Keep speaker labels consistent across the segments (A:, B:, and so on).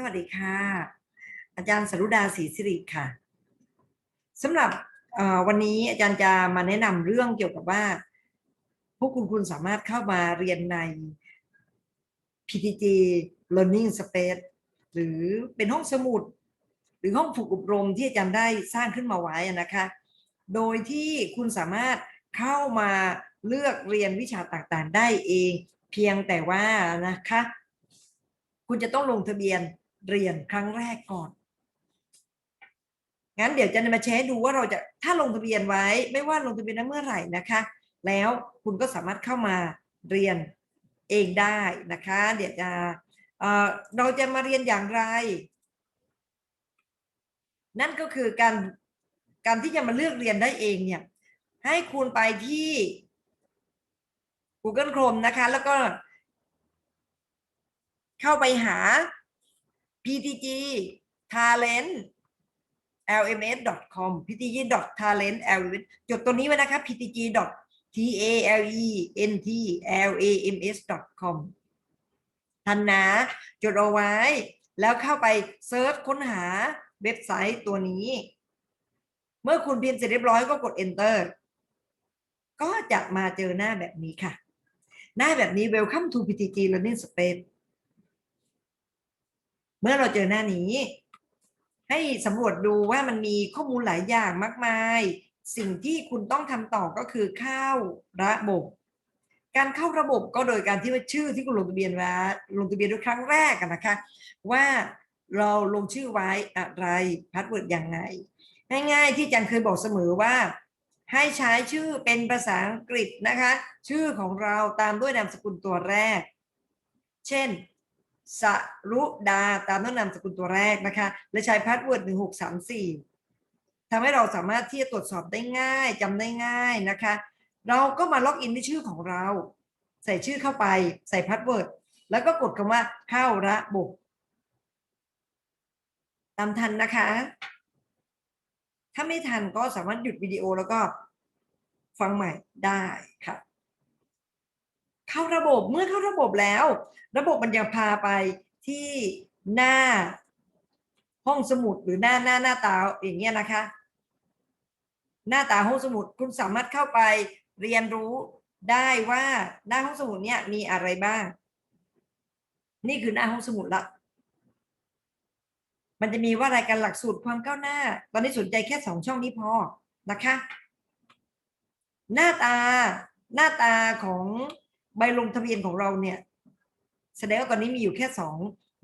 A: สวัสดีค่ะ อาจารย์สรุดาศรีสิริค่ะสำหรับวันนี้อาจารย์จะมาแนะนำเรื่องเกี่ยวกับว่า พวกคุณคุณสามารถเข้ามาเรียนใน PTG Learning Space หรือเป็นห้องสมุด หรือห้องฝึกอบรมที่อาจารย์ได้สร้างขึ้นมาไว้นะคะ โดยที่คุณสามารถเข้ามาเลือกเรียนวิชาต่างๆ ได้เอง เพียงแต่ว่านะคะคุณจะต้องลงทะเบียน เรียนครั้งแรกก่อน งั้นเดี๋ยวจะมาแชร์ดูว่าเราจะถ้าลงทะเบียนไว้ ไม่ว่าลงทะเบียนนั้นเมื่อไหร่นะคะ แล้วคุณก็สามารถเข้ามาเรียนเองได้นะคะ เดี๋ยวจะเเราจะมาเรียนอย่างไร นั่นก็คือการการที่จะมาเลือกเรียนได้เองเนี่ยให้คุณไปที่ Google Chrome นะคะ แล้วก็เข้าไปหา ptg talent lms.com ptg talent lms จดตัวนี้ไว้นะคะ ptg t a l e n t l a m s com ทันนะจดเอาไว้ แล้วเข้าไปเซิร์ชค้นหาเว็บไซต์ตัวนี้ เมื่อคุณพิมพ์เสร็จเรียบร้อยก็กด enter ก็จะมาเจอหน้าแบบนี้ค่ะ หน้าแบบนี้ welcome to ptg learning space เมื่อเราเจอหน้านี้ ให้สำรวจดูว่ามันมีข้อมูลหลายอย่างมากมาย สิ่งที่คุณต้องทำต่อก็คือเข้าระบบ การเข้าระบบก็โดยการที่ว่าชื่อที่คุณลงทะเบียนไว้ลงทะเบียนด้วยครั้งแรกนะคะ ว่าเราลงชื่อไว้อะไรพาสเวิร์ดยังไงง่ายๆที่อาจันเคยบอกเสมอว่า ให้ใช้ชื่อเป็นภาษาอังกฤษนะคะ ชื่อของเราตามด้วยนามสกุลตัวแรก เช่น สรุดาตามด้วยนามสกุลตัวแรกนะคะ และใช้พาสเวิร์ดหนึ่งหกสามสี่ทำให้เราสามารถที่จะตรวจสอบได้ง่ายจำได้ง่ายนะคะ เราก็มาล็อกอินด้วยชื่อของเรา ใส่ชื่อเข้าไปใส่พาสเวิร์ดแล้วก็กดคำว่าเข้าระบบตามทันนะคะ ถ้าไม่ทันก็สามารถหยุดวิดีโอแล้วก็ฟังใหม่ได้ค่ะ เข้าระบบเมื่อเข้าระบบแล้ว ระบบมันจะพาไปที่หน้าห้องสมุดหรือหน้าหน้าหน้าตาอย่างเงี้ยนะคะ หน้าตาห้องสมุดคุณสามารถเข้าไปเรียนรู้ได้ว่าหน้าห้องสมุดเนี่ยมีอะไรบ้าง นี่คือหน้าห้องสมุดละมันจะมีว่ารายการหลักสูตรความก้าวหน้า ตอนนี้สนใจแค่สองช่องนี้พอนะคะ หน้าตาหน้าตาของ ใบลงทะเบียนของเราเนี่ยแสดงว่าตอนนี้มีอยู่แค่สอง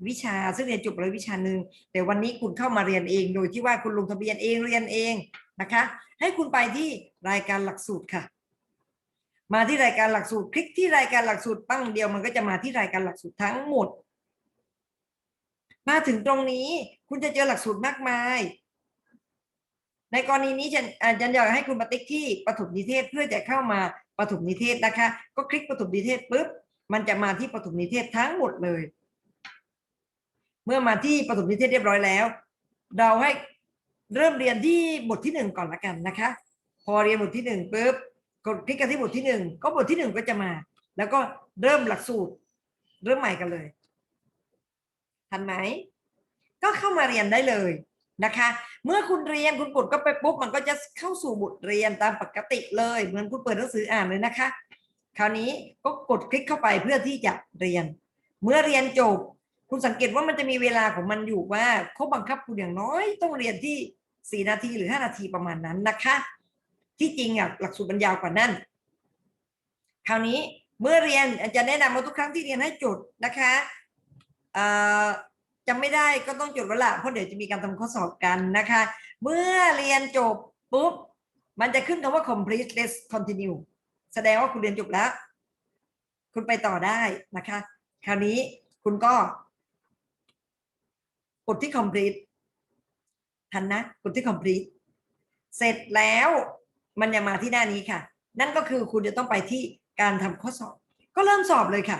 A: วิชา ซึ่งเรียนจบเลยวิชาหนึ่งแต่วันนี้คุณเข้ามาเรียนเอง โดยที่ว่าคุณลงทะเบียนเองเรียนเองนะคะ ให้คุณไปที่รายการหลักสูตรค่ะ มาที่รายการหลักสูตร คลิกที่รายการหลักสูตรปั้งเดียวมันก็จะมาที่รายการหลักสูตรทั้งหมด มาถึงตรงนี้คุณจะเจอหลักสูตรมากมาย ในกรณีนี้ฉันอาจารย์อยากให้คุณมาติ๊กที่ปฐมนิเทศเพื่อจะเข้ามาปฐมนิเทศนะคะ ก็คลิกปฐมนิเทศปุ๊บมันจะมาที่ปฐมนิเทศทั้งหมดเลย เมื่อมาที่ปฐมนิเทศเรียบร้อยแล้ว เราให้เริ่มเรียนที่บทที่หนึ่งก่อนละกันนะคะ พอเรียนบทที่หนึ่งปุ๊บกดคลิกกันที่บทที่หนึ่งก็บทที่หนึ่งก็จะมา แล้วก็เริ่มหลักสูตร เริ่มใหม่กันเลยทันไหมก็เข้ามาเรียนได้เลยนะคะ เมื่อคุณเรียนคุณกดก็ไปปุ๊บมันก็จะเข้าสู่บทเรียนตามปกติเลยเหมือนคุณเปิดหนังสืออ่านเลยนะคะ คราวนี้ก็กดคลิกเข้าไปเพื่อที่จะเรียน เมื่อเรียนจบ คุณสังเกตว่ามันจะมีเวลาของมันอยู่ว่าเขาบังคับคุณอย่างน้อยต้องเรียนที่สี่นาทีหรือห้านาทีประมาณนั้นนะคะ ที่จริงอะหลักสูตรมันยาวกว่านั้น คราวนี้เมื่อเรียนอาจารย์แนะนำว่าทุกครั้งที่เรียนให้จดนะคะ จำไม่ได้ก็ต้องจดไว้ละเพราะเดี๋ยวจะมีการทำข้อสอบกันนะคะ เมื่อเรียนจบปุ๊บ มันจะขึ้นคำว่า complete let's continue แสดงว่าคุณเรียนจบแล้ว คุณไปต่อได้นะคะ คราวนี้คุณก็ กดที่ complete ทันนะ กดที่ complete เสร็จแล้วมันจะมาที่หน้านี้ค่ะ นั่นก็คือคุณจะต้องไปที่การทำข้อสอบ ก็เริ่มสอบเลยค่ะ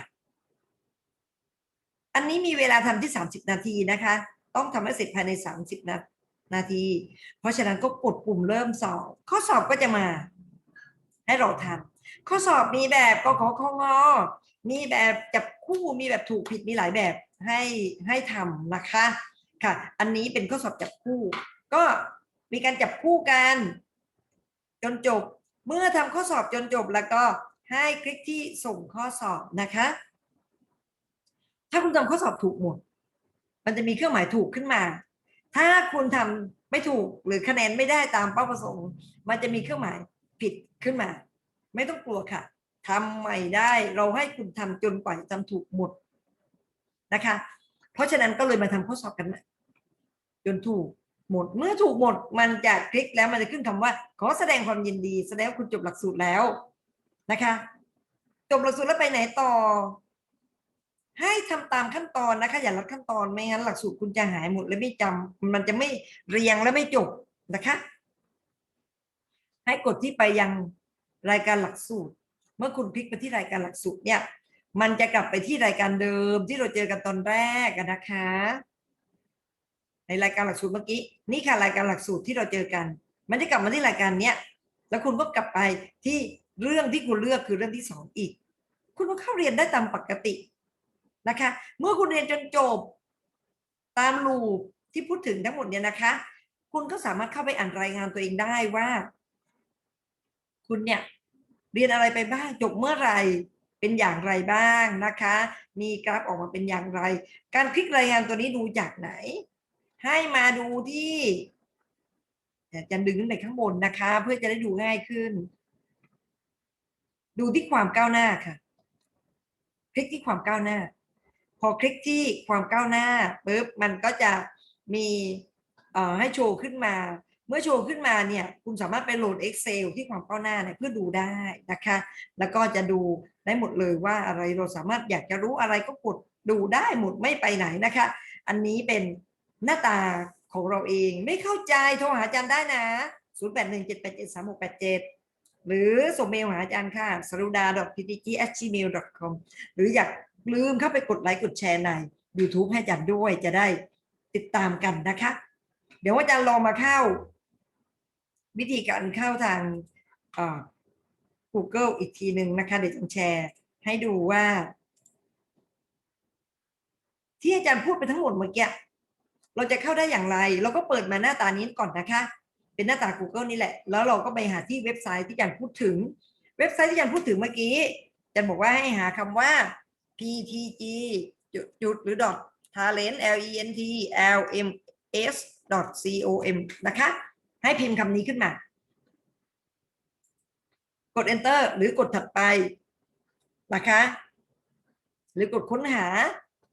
A: อันนี้มีเวลาทำที่ 30 นาทีนะคะ ต้องทำให้เสร็จภายใน 30 นานาที เพราะฉะนั้นก็กดปุ่มเริ่มสอบ ข้อสอบก็จะมา ให้เราทำข้อสอบมีแบบกขอคงมีแบบจับคู่มีแบบถูกผิดมีหลายแบบให้ให้ทำนะคะค่ะ อันนี้เป็นข้อสอบจับคู่ ก็มีการจับคู่กัน จนจบเมื่อทำข้อสอบจนจบแล้วก็ให้คลิกที่ส่งข้อสอบนะคะ ถ้าคุณทำข้อสอบถูกหมด มันจะมีเครื่องหมายถูกขึ้นมา ถ้าคุณทำไม่ถูกหรือคะแนนไม่ได้ตามเป้าประสงค์ มันจะมีเครื่องหมายผิดขึ้นมา ไม่ต้องกลัวค่ะทำใหม่ได้เราให้คุณทำจนกว่าจะทำถูกหมดนะคะ เพราะฉะนั้นก็เลยมาทำข้อสอบกันใหม่จนถูกหมดเมื่อถูกหมดมันจะคลิกแล้วมันจะขึ้นคำว่า ขอแสดงความยินดี แสดงว่าคุณจบหลักสูตรแล้วนะคะ จบหลักสูตรแล้วไปไหนต่อ ให้ทำตามขั้นตอนนะคะ อย่าลดขั้นตอนไม่งั้นหลักสูตรคุณจะหายหมดและไม่จำมันจะไม่เรียงและไม่จบนะคะ ให้กดที่ไปยังรายการหลักสูตร เมื่อคุณคลิกไปที่รายการหลักสูตรเนี่ย มันจะกลับไปที่รายการเดิมที่เราเจอกันตอนแรกนะคะ ในรายการหลักสูตรเมื่อกี้นี่ค่ะรายการหลักสูตรที่เราเจอกัน มันจะกลับมาที่รายการเนี้ยแล้วคุณก็กลับไปที่เรื่องที่คุณเลือกคือเรื่องที่สองอีก คุณก็เข้าเรียนได้ตามปกติ นะคะ เมื่อคุณเรียนจนจบ ตามลูปที่พูดถึงทั้งหมดเนี่ยนะคะ คุณก็สามารถเข้าไปอ่านรายงานตัวเองได้ว่า คุณเนี่ยเรียนอะไรไปบ้างจบเมื่อไหร่เป็นอย่างไรบ้างนะคะ มีกราฟออกมาเป็นอย่างไร การคลิกรายงานตัวนี้ดูจากไหน ให้มาดูที่จะดึงขึ้นไปข้างบนนะคะ เพื่อจะได้ดูง่ายขึ้น ดูที่ความก้าวหน้าค่ะ คลิกที่ความก้าวหน้า อคลิกที่ความก้าวหน้าปุ๊บมันก็จะมีให้โชว์ขึ้นมา เมื่อโชว์ขึ้นมาเนี่ยคุณสามารถไปโหลด Excel ที่ความก้าวหน้าเนี่ยเพื่อดูได้นะคะ แล้วก็จะดูได้หมดเลยว่าอะไรเราสามารถอยากจะรู้อะไรก็กดดูได้หมดไม่ไปไหนนะคะ อันนี้เป็นหน้าตาของเราเองไม่เข้าใจโทรหาอาจารย์ได้นะ 0 8 1 7 8 7 3 6 8 7 หรือส่งเมลหาอาจารย์ค่ะสรุดา p t g g m a i l com หรืออยาก ลืมเข้าไปกดไลค์กดแชร์ใน YouTube ให้อาจารย์ด้วยจะได้ติดตามกันนะคะ เดี๋ยวอาจารย์ลองมาเข้า วิธีการเข้าทางอ่อ Google อีกทีหนึ่งนะคะ เดี๋ยวจะแชร์ให้ดูว่า ที่อาจารย์พูดไปทั้งหมดเมื่อกี้เราจะเข้าได้อย่างไร เราก็เปิดมาหน้าตานี้ก่อนนะคะ เป็นหน้าตา Google นี่แหละ แล้วเราก็ไปหาที่เว็บไซต์ที่อาจารย์พูดถึง เว็บไซต์ที่อาจารย์พูดถึงเมื่อกี้อาจารย์บอกว่าให้หาคำว่า ptg จุดหรือ dot talent l e n t l m s dot com นะคะ ให้พิมพ์คำนี้ขึ้นมา กด enter หรือกดถัดไปนะคะ หรือกดค้นหา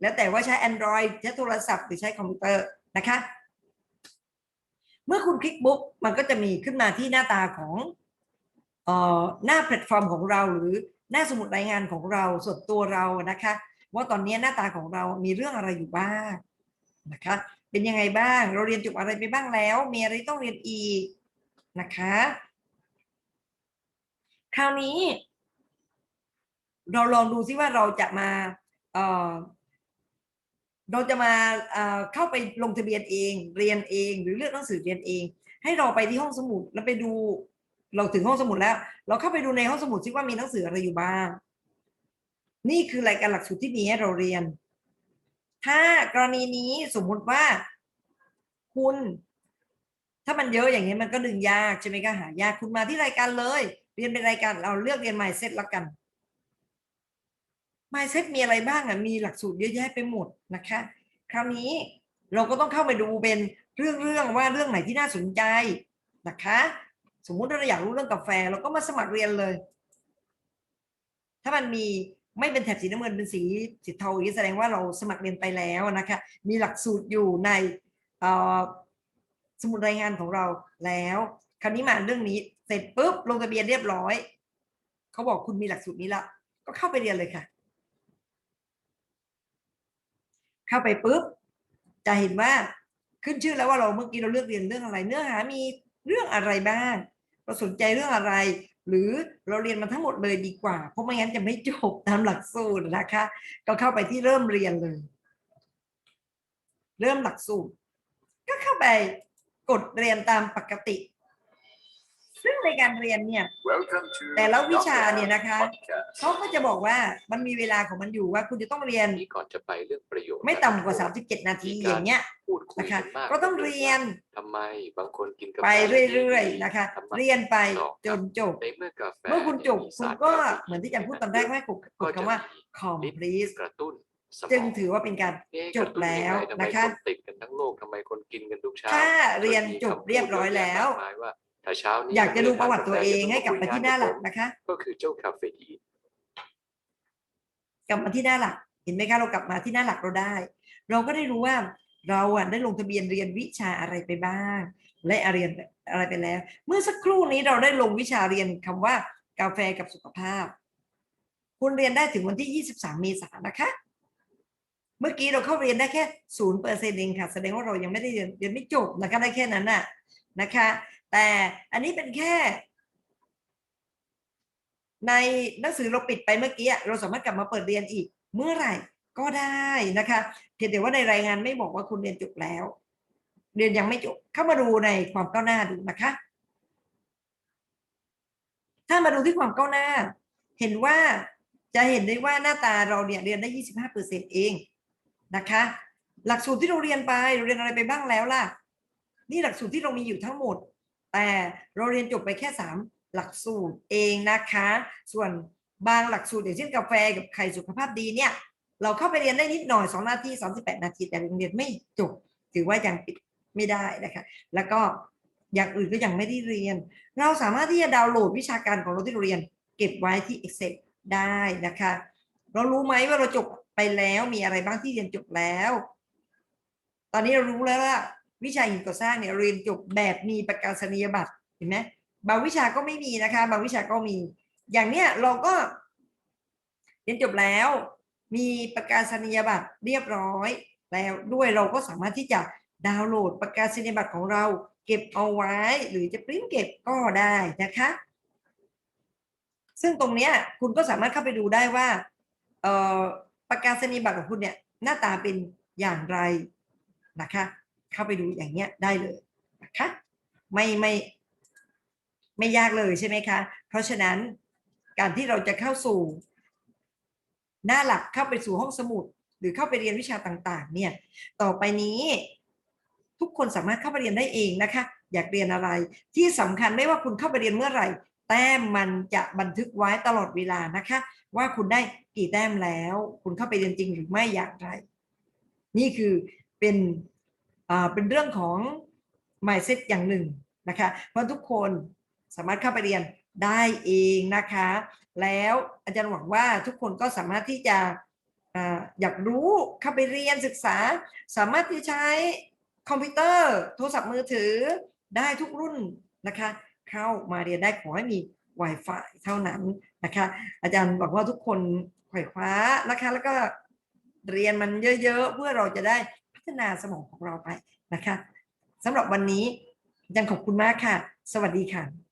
A: แล้วแต่ว่าใช้ Android ใช้โทรศัพท์หรือใช้คอมพิวเตอร์นะคะ เมื่อคุณคลิกบุ๊กมันก็จะมีขึ้นมาที่หน้าตาของอ่อหน้าแพลตฟอร์มของเราหรือ หน้าสมุดรายงานของเราส่วนตัวเรานะคะ ว่าตอนนี้หน้าตาของเรามีเรื่องอะไรอยู่บ้างนะคะ เป็นยังไงบ้างเราเรียนจบอะไรไปบ้างแล้ว มีอะไรต้องเรียนอีกนะคะ คราวนี้ เราลองดูซิว่าเราจะมาเอ่อเราจะมาเเข้าไปลงทะเบียนเอง เรียนเอง หรือเลือกหนังสือเรียนเอง ให้เราไปที่ห้องสมุดแล้วไปดู เราถึงห้องสมุดแล้ว เราเข้าไปดูในห้องสมุดซิว่ามีหนังสืออะไรอยู่บ้าง นี่คือรายการหลักสูตรที่มีให้เราเรียน ถ้ากรณีนี้สมมุติว่า คุณ ถ้ามันเยอะอย่างนี้มันก็ดึงยากใช่ไหมคะหายากคุณมาที่รายการเลย เรียนเป็นรายการเราเลือกเรียน mindset แล้วกัน mindset มีอะไรบ้างอะมีหลักสูตรเยอะแยะไปหมดนะคะ คราวนี้เราก็ต้องเข้าไปดูเป็นเรื่องๆว่าเรื่องไหนที่น่าสนใจนะคะ สมมุติเราอยากรู้เรื่องกาแฟเราก็มาสมัครเรียนเลย ถ้ามันมีไม่เป็นแถบสีน้ำเงินเป็นสีสีเทาอย่างนี้แสดงว่าเราสมัครเรียนไปแล้วนะคะ มีหลักสูตรอยู่ในสมุดรายงานของเราแล้ว คราวนี้มาเรื่องนี้เสร็จปุ๊บลงทะเบียนเรียบร้อยเขาบอกคุณมีหลักสูตรนี้ละก็เข้าไปเรียนเลยค่ะ เข้าไปปุ๊บจะเห็นว่าขึ้นชื่อแล้วว่าเราเมื่อกี้เราเลือกเรียนเรื่องอะไร เนื้อหามีเรื่องอะไรบ้าง เราสนใจเรื่องอะไร หรือเราเรียนมาทั้งหมดเลยดีกว่า เพราะไม่งั้นจะไม่จบตามหลักสูตรนะคะ ก็เข้าไปที่เริ่มเรียนเลย เริ่มหลักสูตร ก็เข้าไปกดเรียนตามปกติ ซึ่งในการเรียนเนี่ย
B: Welcome to
A: แต่ละวิชา
B: Dr.
A: เนี่ยนะคะ
B: Podcast
A: เขาก็จะบอกว่ามันมีเวลาของมันอยู่ว่าคุณจะต้องเรียน
C: นี้ก่อนจะไปเรื่องประโยชน์
A: ไม่ต่ำกว่า 37 นาทีอย่างเงี้ย
C: พูดคุย
A: นะคะ
C: กันมาก
A: ก็ต้องเรียน
C: ทำไมบางคนกินกาแฟ
A: ไปเรื่อยๆนะคะ
C: ทำไม
A: เรียนไปจนจบ
C: ในเมื่อกาแฟ
A: เมื่อคุณจบ
C: นี่มี
A: คุณ
C: สาร
A: ก็
C: คาเฟอีน
A: เหมือนที่อาจารย์พูดตอนแรกว่ากดก
C: ก็
A: ด
C: จะ
A: คำว่า
C: มี
A: complete
C: กระตุ้นสมอง
A: จึงถือว่าเป็นการ
C: เอ๊ะ
A: จบแล้ว
C: กรตุ้ยังไงทำไม
A: นะคะ
C: คนติดกันทั้งโลกทำไมคนกินกันทุกเช้า
A: ถ้าเรียน
C: มี
A: จบ
C: คำพูด
A: เรียบร้อยแล้ว
C: เะมากมายว่าถ้าเช้านี้
A: อยากจะดู
C: ไม่ไป
A: ระวัติตัวเอง
C: ทานกาแฟ
A: ให้กลับไปที่หน้าหลัก
C: จะ
A: นะคะ
C: ก็คือเจ้าคาเฟอีน
A: กลับมาที่หน้าหลัก เห็นไหมคะเรากลับมาที่หน้าหลักเราได้ เราก็ได้รู้ว่าเราอะได้ลงทะเบียนเรียนวิชาอะไรไปบ้าง และเรียนอะไรไปแล้ว เมื่อสักครู่นี้เราได้ลงวิชาเรียนคำว่ากาแฟกับสุขภาพ คุณเรียนได้ถึงวันที่ 23 เมษายนนะคะ เมื่อกี้เราเข้าเรียนได้แค่ศูนย์เปอร์เซ็นต์เองค่ะ แสดงว่าเรายังไม่ได้เรียนเรียนไม่จบนะคะได้แค่นั้นน่ะนะคะ แต่อันนี้เป็นแค่ ในหนังสือเราปิดไปเมื่อกี้เราสามารถกลับมาเปิดเรียนอีก เมื่อไหร่ก็ได้นะคะเพียงแต่ว่าในรายงานไม่บอกว่าคุณเรียนจบแล้ว เรียนยังไม่จบเข้ามาดูในความก้าวหน้าดูนะคะ ถ้ามาดูที่ความก้าวหน้า เห็นว่าจะเห็นได้ว่าหน้าตาเราเนี่ยเรียนได้ 25เปอร์เซ็นเองนะคะ หลักสูตรที่เราเรียนไปเราเรียนอะไรไปบ้างแล้วล่ะ นี่หลักสูตรที่เรามีอยู่ทั้งหมด แต่เราเรียนจบไปแค่ 3 หลักสูตรเองนะคะ ส่วนบางหลักสูตรอย่างเช่นกาแฟกับไข่สุขภาพดีเนี่ย เราเข้าไปเรียนได้นิดหน่อย 2 นาที 38 นาที แต่โรงเรียนไม่จบ ถือว่ายังปิดไม่ได้นะคะ แล้วก็อย่างอื่นก็ยังไม่ได้เรียน เราสามารถที่จะดาวน์โหลดวิชาการของเราที่เราเรียน เก็บไว้ที่ Excel ได้นะคะ เรารู้ไหมว่าเราจบไปแล้วมีอะไรบ้างที่เรียนจบแล้ว ตอนนี้เรารู้แล้วว่า วิชาหินก่อสร้างเนี่ยเรียนจบแบบมีประกาศนียบัตรเห็นไหมบางวิชาก็ไม่มีนะคะ บางวิชาก็มี อย่างเนี้ยเราก็ เรียนจบแล้ว มีประกาศนียบัตรเรียบร้อย แล้วด้วยเราก็สามารถที่จะดาวน์โหลดประกาศนียบัตรของเรา เก็บเอาไว้ หรือจะปริ้นเก็บก็ได้นะคะ ซึ่งตรงเนี้ยคุณก็สามารถเข้าไปดูได้ว่าประกาศนียบัตรของคุณเนี่ยหน้าตาเป็นอย่างไรนะคะ เข้าไปดูอย่างเงี้ยได้เลยนะคะไม่ไม่ไม่ยากเลยใช่ไหมคะ เพราะฉะนั้นการที่เราจะเข้าสู่ หน้าหลักเข้าไปสู่ห้องสมุด หรือเข้าไปเรียนวิชาต่างๆ เนี่ย ต่อไปนี้ ทุกคนสามารถเข้าไปเรียนได้เองนะคะ อยากเรียนอะไร ที่สำคัญไม่ว่าคุณเข้าไปเรียนเมื่อไหร่ แต้มมันจะบันทึกไว้ตลอดเวลานะคะ ว่าคุณได้กี่แต้มแล้ว คุณเข้าไปเรียนจริงหรือไม่อย่างไร นี่คือเป็น เป็นเรื่องของ mindset อย่างหนึ่งนะคะเพราะทุกคนสามารถเข้าไปเรียนได้เองนะคะ แล้วอาจารย์หวังว่าทุกคนก็สามารถที่จะอ่าอยากรู้เข้าไปเรียนศึกษา สามารถที่ใช้คอมพิวเตอร์ โทรศัพท์มือถือได้ทุกรุ่นนะคะ เข้ามาเรียนได้ขอให้มี Wi-Fi เท่านั้นนะคะ อาจารย์บอกว่าทุกคนไขว่คว้านะคะ แล้วก็เรียนมันเยอะๆ เพื่อเราจะได้ ฒนาสมองของเราไปนะคะสำหรับวันนี้ยังขอบคุณมากค่ะ สวัสดีค่ะ